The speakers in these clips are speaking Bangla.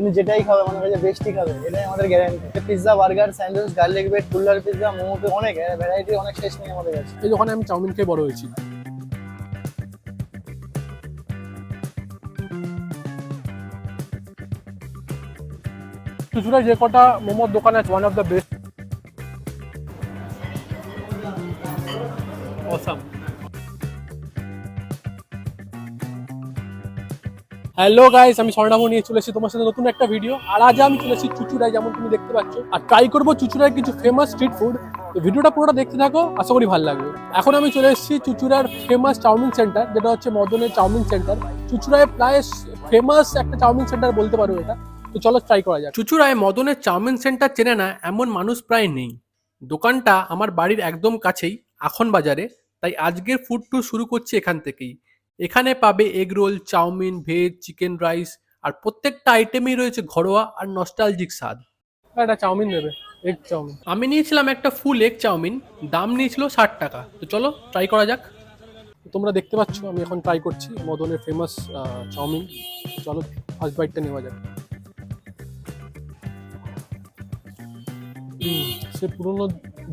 তুমি যেটাই খাবে, মনে হয় যে বেস্টই খাবে, এটাই আমাদের guarantee pizza burger sandwich garlic bread kulhad pizza momo অনেক ভ্যারাইটি অনেক শেষ নেই আমাদের কাছে। এই দোকানে আমি চাউমিন খেয়ে বড় হয়েছি। যে কটা মোমোর দোকান আছে one of the best hello guys আমি স্বর্ণাভ নিয়ে চলে এসেছি তোমার সাথে নতুন একটা ভিডিও আর আজ আমি চলে এসেছি চুচুড়ায়, যেমন তুমি দেখতে পাচ্ছ। আর ট্রাই করব চুচুড়ার কিছু ফেমাস স্ট্রিট ফুড তো ভিডিওটা পুরোটা দেখতে থাকো, আশা করি ভালো লাগবে। এখন আমি চলে এসেছি চুচুড়ার ফেমাস চাউমিন সেন্টার যেটা হচ্ছে মদনের চাউমিন সেন্টার চুচুড়ায় প্রায় ফেমাস একটা চাউমিন সেন্টার বলতে পারো এটা। তো চলো ট্রাই করা যাক। চুচুড়ায় মদনের চাউমিন সেন্টার চেনে না, এমন মানুষ প্রায় নেই। দোকানটা আমার বাড়ির একদম কাছেই, আখন বাজারে। তাই আজকের ফুড ট্যুর শুরু করছি এখান থেকেই। এখানে পাবে egg roll chowmein veg chicken rice আর প্রত্যেকটা আইটেমই রয়েছে ঘরোয়া আর নস্টালজিক স্বাদ। একটা চাউমিন দেবে এগ চাউমিন আমি নিয়েছিলাম একটা ফুল এগ চাউমিন দাম নিয়েছিল ষাট টাকা। তো চলো ট্রাই করা যাক। তোমরা দেখতে পাচ্ছ আমি এখন ট্রাই করছি মদনের ফেমাস চাউমিন চলো ফার্স্ট বাইটটা নেওয়া যাক। সে পুরোনো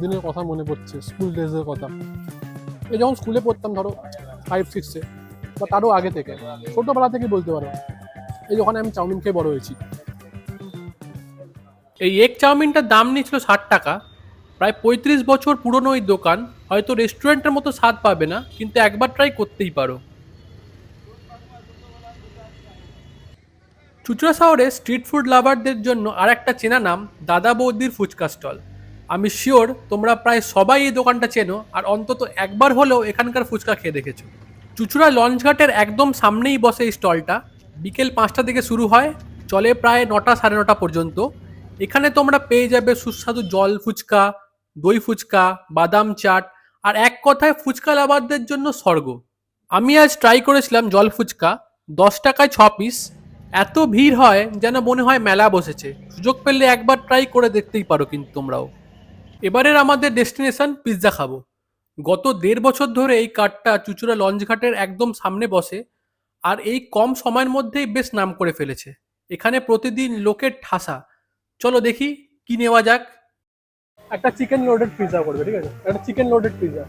দিনের কথা মনে পড়ছে স্কুল ডেজের কথা। এই যখন স্কুলে পড়তাম ধরো ফাইভ সিক্সে বা তারও আগে থেকে। ছোটোবেলা থেকে বলতে পারো। এই যখন আমি চাউমিন খেয়ে বড় হয়েছি। এই এগ চাউমিনটার দাম নিয়েছিল ষাট টাকা। প্রায় পঁয়ত্রিশ বছর পুরনো এই দোকান। হয়তো রেস্টুরেন্টের মতো স্বাদ পাবে না, কিন্তু একবার ট্রাই করতেই পারো। চুচড়া শহরে স্ট্রিট ফুড লাভারদের জন্য আর একটা চেনা নাম, দাদা বৌদির ফুচকা স্টল। আমি শিওর তোমরা প্রায় সবাই এই দোকানটা চেনো, আর অন্তত একবার হলেও এখানকার ফুচকা খেয়ে দেখেছ। চুচুড়া লঞ্চঘাটের একদম সামনেই বসে এই স্টলটা। বিকেল পাঁচটা থেকে শুরু হয়, চলে প্রায় নটা সাড়ে নটা পর্যন্ত। এখানে তোমরা পেয়ে যাবে সুস্বাদু জল ফুচকা, দই ফুচকা, বাদাম চাট, আর এক কথায় ফুচকা লাভারদের জন্য স্বর্গ। আমি আজ ট্রাই করেছিলাম জল ফুচকা, দশ টাকায় ছ পিস এত ভিড় হয় যেন মনে হয় মেলা বসেছে। সুযোগ পেলে একবার ট্রাই করে দেখতেই পারো কিন্তু তোমরাও। এবারের আমাদের ডেস্টিনেশন পিৎজা খাব। গত দেড় বছর ধরে এই কার্ডটা চুচুড়া লঞ্চঘাটের একদম সামনে বসে আর এই কম সময়ের মধ্যেই বেশ নাম করে ফেলেছে। এখানে প্রতিদিন লোকের ঠাসা। চলো দেখি কি নেওয়া যাক। একটা চিকেন লোডেড পিৎজা করবে ঠিক আছে? একটা চিকেন লোডেড পিৎজা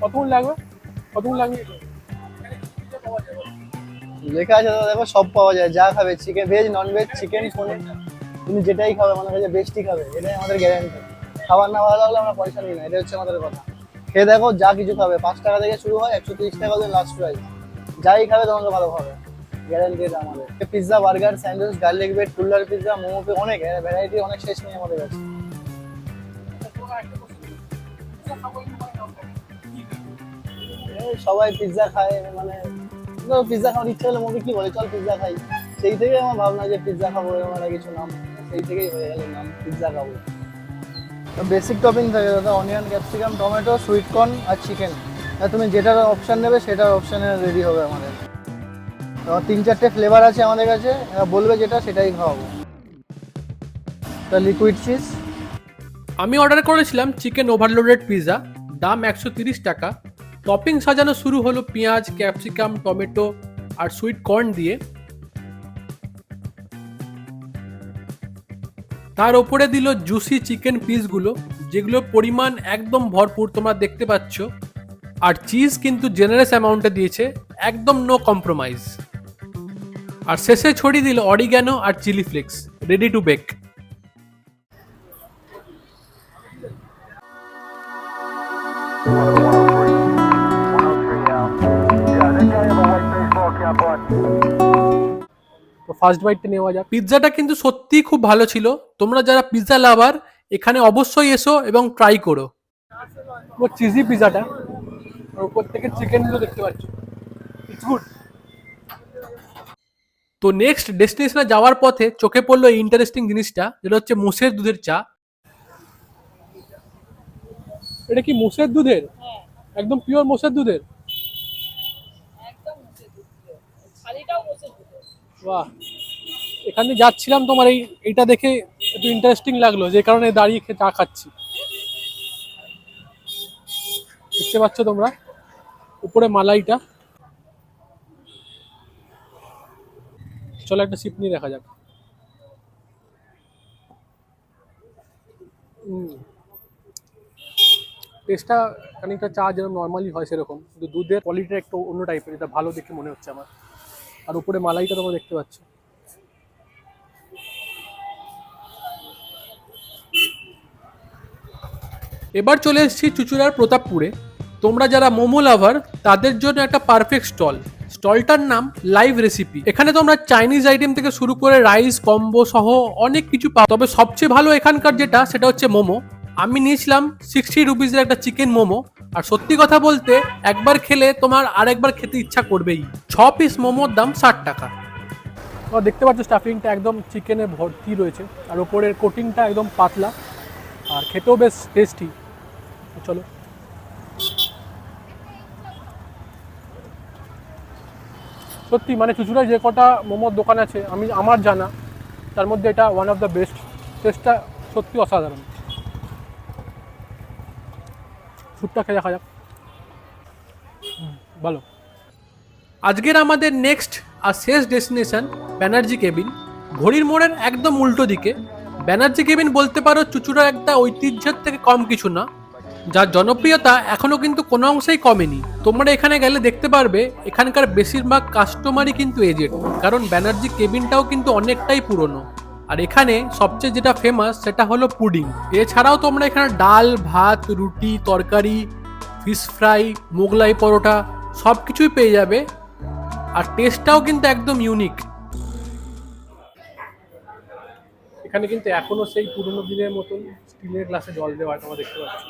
কতক্ষণ লাগবে? কতক্ষণ লাগবে? লেখা আছে দাদা দেখো সব পাওয়া যায়। যা খাবে chicken veg non veg chicken ফোনে তুমি যেটাই খাবে মনে কাছে বেস্টই খাবে। এটাই আমাদের গ্যারান্টি খাবার না ভালো লাগলে আমরা পয়সা নিই না এটা হচ্ছে আমাদের কথা। খেয়ে দেখো, যা কিছু খাবে, পাঁচ টাকা থেকে শুরু হয়, একশো তিরিশ টাকা হচ্ছে লাস্ট প্রাইস যাই খাবে, তোমাকে ভালো খাবে গ্যারান্টি আমাদের। Pizza burger sandwich garlic bread kulhad pizza momo অনেক ভ্যারাইটি অনেক শেষ নেই আমাদের কাছে। সবাই পিৎজা খায় মানে পিৎজা খাওয়ার ইচ্ছা হলে মোকে কি বলে? চল পিৎজা খাই। সেই থেকেই আমার ভাবনা যে পিৎজা খাব একটা কিছু নাম। সেই থেকেই হয়ে গেল নাম পিৎজা খাব। বেসিক টপিং থাকে দাদা, onion, capsicum, tomato sweet corn আর চিকেন আর তুমি যেটার অপশান নেবে, সেটার অপশানে রেডি হবে আমাদের। তিন চারটে ফ্লেভার আছে আমাদের কাছে বলবে যেটা, সেটাই খাওয়াবো। তা লিকুইড চিজ আমি অর্ডার করেছিলাম চিকেন ওভারলোডেড পিৎজা দাম একশো তিরিশ টাকা। টপিং সাজানো শুরু হলো পেঁয়াজ, ক্যাপসিকাম, টমেটো আর সুইট কর্ন দিয়ে। তার ওপরে দিল জুসি চিকেন পিসগুলো যেগুলোর পরিমাণ একদম ভরপুর, তোমরা দেখতে পাচ্ছ। আর চিজ কিন্তু জেনারেস অ্যামাউন্টে দিয়েছে, একদম নো কম্প্রোমাইজ আর শেষে ছড়িয়ে দিল oregano R chilli flakes ready to bake তো ফার্স্ট বাইটটা নেওয়া যাক। পিৎজাটা কিন্তু সত্যিই খুব ভালো ছিল। তোমরা যারা পিৎজা লাভার এখানে অবশ্যই এসো এবং ট্রাই করো। পুরো চিজি পিৎজাটা। আর উপর থেকে চিকেনগুলো দেখতে পাচ্ছ। ইটস গুড তো নেক্সট ডেস্টিনেশনে যাওয়ার পথে চোখে পড়ল এই ইন্টারেস্টিং জিনিসটা যেটা হচ্ছে মোষের দুধের চা। এটা কি মোষের দুধের? একদম পিওর মোষের দুধের? বাহ। এখানে যাচ্ছিলাম তোমার এই এটা দেখে একটু ইন্টারেস্টিং লাগল, যে কারণে দাঁড়িয়ে চা খাচ্ছি। দেখতে পাচ্ছ তোমরা, উপরে মালাইটা। চলো একটা সিপ নিয়ে দেখা যাক। টেস্টটা খানিকটা চা যেরকম নর্মালি হয় সেরকম, কিন্তু দুধের কোয়ালিটিটা একটু অন্য টাইপের এটা ভালো দেখে মনে হচ্ছে আমার। আর উপরে মালাইটা তোমরা দেখতে পাচ্ছ। এবার চলে এসেছি চুচুড়ার প্রতাপপুরে। তোমরা যারা মোমো লাভার, তাদের জন্য একটা পারফেক্ট স্টল স্টলটার নাম লাইভ রেসিপি এখানে তোমরা চাইনিজ আইটেম থেকে শুরু করে রাইস কম্বো সহ অনেক কিছু পাও। তবে সবচেয়ে ভালো এখানকার যেটা, সেটা হচ্ছে মোমো। আমি নিয়েছিলাম সিক্সটি রুপিসের একটা চিকেন মোমো। আর সত্যি কথা বলতে, একবার খেলে তোমার আরেকবার খেতে ইচ্ছা করবেই। ছ পিস মোমোর দাম ষাট টাকা। তোমরা দেখতে পাচ্ছ স্টাফিংটা একদম চিকেনে ভর্তি রয়েছে। আর ওপরের কোটিংটা একদম পাতলা। আর খেতেও বেশ টেস্টি চলো। সত্যি মানে চুচুড়ায় যে কটা মোমোর দোকান আছে, আমি, আমার জানা, তার মধ্যে এটা ওয়ান অফ দ্য বেস্ট টেস্টটা সত্যি অসাধারণ। স্যুপটা খেয়ে দেখা যাক। ভালো আজকের আমাদের নেক্সট আর শেষ ডেস্টিনেশন ব্যানার্জি কেবিন। ঘড়ির মোড়ের একদম উল্টো দিকে। ব্যানার্জি কেবিন বলতে পারো চুচুড়ার একটা ঐতিহ্যের থেকে কম কিছু না। যার জনপ্রিয়তা এখনও কিন্তু কোনো অংশেই কমেনি। তোমরা এখানে গেলে দেখতে পারবে, এখানকার বেশিরভাগ কাস্টমারই কিন্তু এজেড কারণ ব্যানার্জি কেবিনটাও কিন্তু অনেকটাই পুরনো। আর এখানে সবচেয়ে যেটা ফেমাস সেটা হলো পুডিং এছাড়াও তোমরা এখানে ডাল, ভাত, রুটি, তরকারি ফিশ ফ্রাই মোগলাই পরোটা সব কিছুই পেয়ে যাবে। আর টেস্টটাও কিন্তু একদম ইউনিক এখানে কিন্তু এখনও সেই পুরনো দিনের মতন স্টিলের গ্লাসে জল দেওয়া তোমরা দেখতে পাচ্ছ।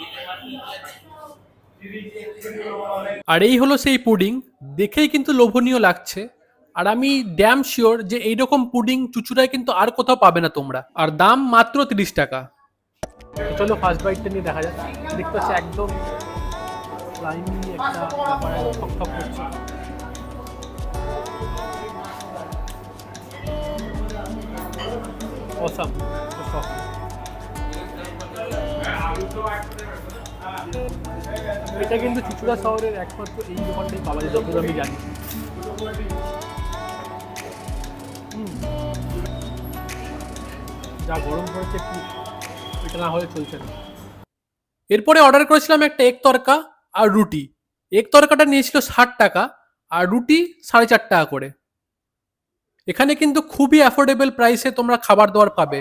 আর এই হলো সেই পুডিং দেখেই কিন্তু লোভনীয় লাগছে। আর আমি ড্যাম শিওর যে এইরকম পুডিং চুচুড়ায় কিন্তু আর কোথাও পাবে না তোমরা। আর দাম মাত্র তিরিশ টাকা। চলো ফার্স্ট বাইটটা নিয়ে দেখা যাক। দেখতে পাচ্ছি একদম স্লাইমি একটা ব্যাপার করছে। এটা কিন্তু চুচুড়া শহরের একমাত্র এই দোকানটাই পাওয়া যায়, যতদূর আমি জানি। যা গরম পড়েছে একটু এটা না হলে চলছে না। এরপরে অর্ডার করেছিলাম একটা এক তরকা আর রুটি। এক তরকাটা নিয়েছিল ষাট টাকা আর রুটি সাড়ে চার টাকা করে। এখানে কিন্তু খুবই অ্যাফোর্ডেবল প্রাইসে তোমরা খাবার দাবার পাবে।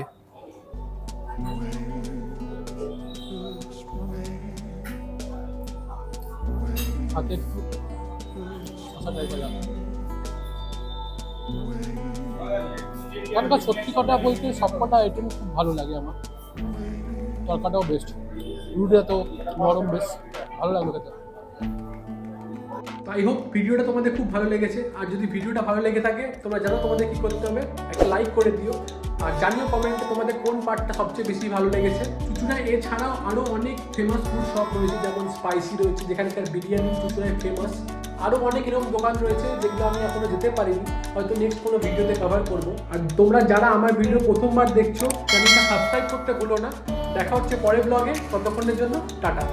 হাতে একটু এখানকার সত্যি কথা বলতে সবকটা আইটেম খুব ভালো লাগে আমার। তরকাটাও বেস্ট রুটিটা তো নরম বেশ, ভালো লাগল খেতে। আই হোপ ভিডিওটা তোমাদের খুব ভালো লেগেছে। আর যদি ভিডিওটা ভালো লেগে থাকে, তোমরা জানো তোমাদের কি করতে হবে? একটা লাইক করে দিও। আর জানিও কমেন্টে তোমাদের কোন পার্টটা সবচেয়ে বেশি ভালো লেগেছে। চুচুড়ায় এছাড়াও আরও অনেক ফেমাস ফুড শপ রয়েছে, যেমন স্পাইসি রয়েছে, যেখানকার বিরিয়ানি চুচুড়ায় ফেমাস আরও অনেক এরকম দোকান রয়েছে যেগুলো আমি এখনও যেতে পারিনি। হয়তো নেক্সট কোনো ভিডিওতে কভার করব। আর তোমরা যারা আমার ভিডিও প্রথমবার দেখছ চ্যানেলটা সাবস্ক্রাইব করতে ভুলো না। দেখা হচ্ছে পরের ব্লগে ততক্ষণের জন্য টাটা।